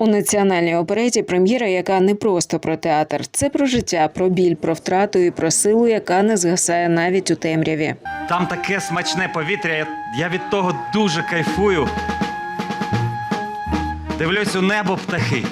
У національній опереті прем'єра, яка не просто про театр, це про життя, про біль, про втрату і про силу, яка не згасає навіть у темряві. Там таке смачне повітря, я, від того дуже кайфую. Дивлюсь у небо птахи.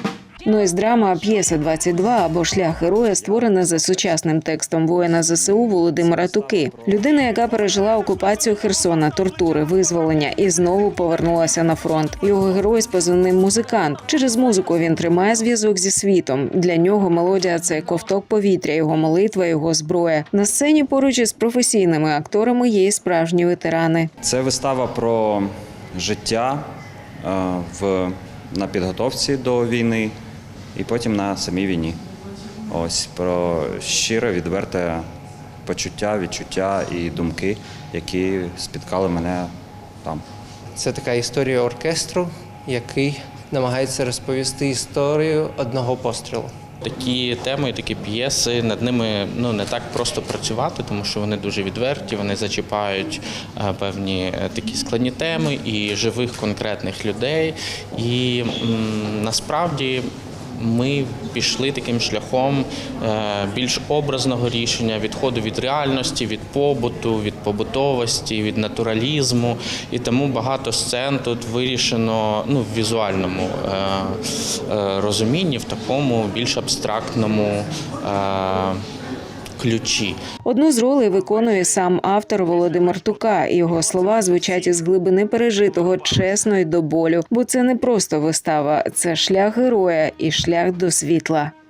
Ну і з драма п'єса 22 або шлях героя створена за сучасним текстом воїна ЗСУ Володимира Туки. Людина, яка пережила окупацію Херсона, тортури, визволення і знову повернулася на фронт. Його герой з позивним музикант. Через музику він тримає зв'язок зі світом. Для нього мелодія це ковток повітря, його молитва, його зброя. На сцені поруч із професійними акторами є і справжні ветерани. Це вистава про життя е, в, на підготовці до війни і потім на самій війні. Ось про щире, відверте почуття, відчуття і думки, які спіткали мене там. Це така історія оркестру, який намагається розповісти історію одного пострілу. Такі теми, такі п'єси, над ними ну не так просто працювати, тому що вони дуже відверті, вони зачіпають е, певні е, такі складні теми і живих конкретних людей. І м, насправді ми пішли таким шляхом е, більш образного рішення, відходу від реальності, від побуту, від побутовості, від натуралізму. І тому багато сцен тут вирішено ну, в візуальному е, е, розумінні, в такому більш абстрактному ключі. Одну з ролей виконує сам автор Володимир Тука. і Його слова звучать із глибини пережитого чесно й до болю. Бо це не просто вистава, це шлях героя і шлях до світла.